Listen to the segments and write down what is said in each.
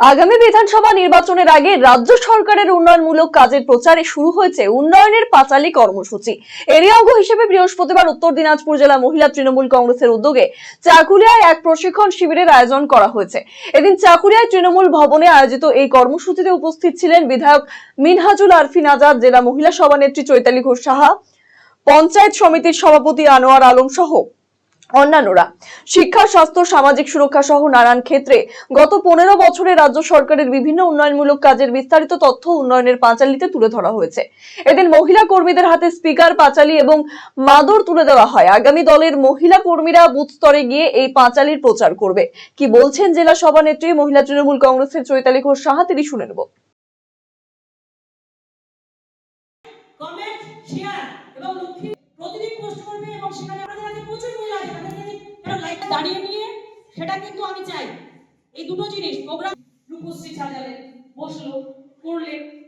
আগামী বিধানসভা নির্বাচনের আগে রাজ্য সরকারের উন্নয়নমূলক কাজের প্রচারে শুরু হয়েছে উন্নয়নের পাঁচালী কর্মসূচি। এরই অঙ্গ হিসেবে বৃহস্পতিবার উত্তর দিনাজপুর জেলা মহিলা তৃণমূল কংগ্রেসের উদ্যোগে চাকুলিয়ায় এক প্রশিক্ষণ শিবিরের আয়োজন করা হয়েছে। এদিন চাকুলিয়ায় তৃণমূল ভবনে আয়োজিত এই কর্মসূচিতে উপস্থিত ছিলেন বিধায়ক মিনহাজুল আরফিন আজাদ, জেলা মহিলা সভানেত্রী চৈতালি ঘোষ সাহা, পঞ্চায়েত সমিতির সভাপতি আনোয়ার আলম সহ অন্যান্যরা। শিক্ষা, স্বাস্থ্য, সামাজিক সুরক্ষা সহ নানান ক্ষেত্রে গত পনেরো বছরে রাজ্য সরকারের বিভিন্ন উন্নয়নমূলক কাজের বিস্তারিত তথ্য উন্নয়নের পাঁচালিতে তুলে ধরা হয়েছে। এদিন মহিলা কর্মীদের হাতে স্পিকার, পাঁচালি এবং মাদুর তুলে দেওয়া হয়। আগামী দলের মহিলা কর্মীরা বুথ স্তরে গিয়ে এই পাঁচালির প্রচার করবে। কি বলছেন জেলা সভানেত্রী মহিলা তৃণমূল কংগ্রেসের চৈতালি ঘোষ সাহা, তিনি শুনে নেব। দাঁড়িয়ে নিয়ে, সেটা কিন্তু আমি চাই। এই দুটো জিনিস, প্রোগ্রাম রূপশ্রী সাজালেন বসল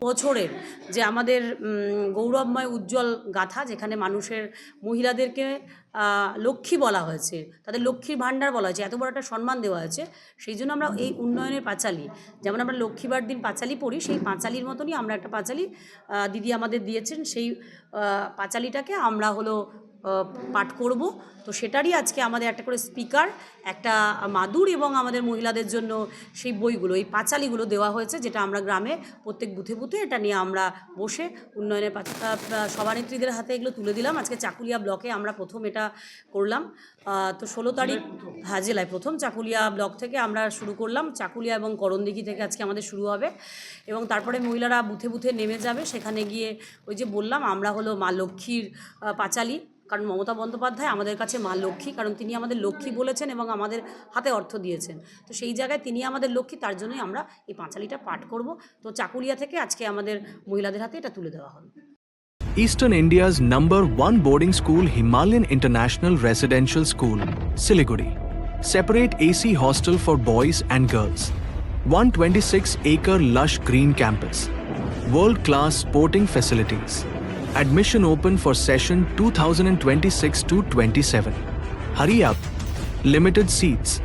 বছরের যে আমাদের গৌরবময় উজ্জ্বল গাথা, যেখানে মানুষের, মহিলাদেরকে লক্ষ্মী বলা হয়েছে, তাদের লক্ষ্মীর ভাণ্ডার বলা হয়েছে, এত বড় একটা সম্মান দেওয়া হয়েছে, সেই জন্য আমরা এই উন্নয়নের পাঁচালি, যেমন আমরা লক্ষ্মীবার দিন পাঁচালি পড়ি, সেই পাঁচালির মতনই আমরা একটা পাঁচালি দিদি আমাদের দিয়েছেন, সেই পাঁচালিটাকে আমরা হলো পাঠ করব। তো সেটারই আজকে আমাদের একটা করে স্পিকার একটা মাদুর এবং আমাদের মহিলাদের জন্য সেই বইগুলো এই পাঁচালিগুলো দেওয়া হয়েছে যেটা আমরা গ্রামে প্রত্যেক বুথে বুথে এটা নিয়ে আমরা বসে উন্নয়নের সভানেত্রীদের হাতে এগুলো তুলে দিলাম। আজকে চাকুলিয়া ব্লকে আমরা প্রথম এটা করলাম। তো ষোলো তারিখ হ্যাঁ জেলায় প্রথম চাকুলিয়া ব্লক থেকে আমরা শুরু করলাম। চাকুলিয়া এবং করণদিঘি থেকে আজকে আমাদের শুরু হবে এবং তারপরে মহিলারা বুথে বুথে নেমে যাবে। সেখানে গিয়ে ওই যে বললাম আমরা হলো মা লক্ষ্মীর পাঁচালী। কারণ মমতা বন্দ্যোপাধ্যায় আমাদের কাছে মা লক্ষ্মী কারণ তিনি আমাদের লক্ষ্মী বলেছেন এবং আমাদের হাতে অর্থ দিয়েছেন তো সেই জায়গায় তিনি আমাদের লক্ষ্মী তার জন্যই আমরা এই পাঁচালিটা পাঠ করব তো চাকুলিয়া থেকে আজকে আমাদের মহিলাদের হাতে এটা তুলে দেওয়া হলো Eastern India's number one boarding school, Himalayan International Residential School, Siliguri. Separate AC hostel for boys and girls. 126 acre lush green campus. World class sporting facilities. Admission open for session 2026 to 27. Hurry up. Limited seats.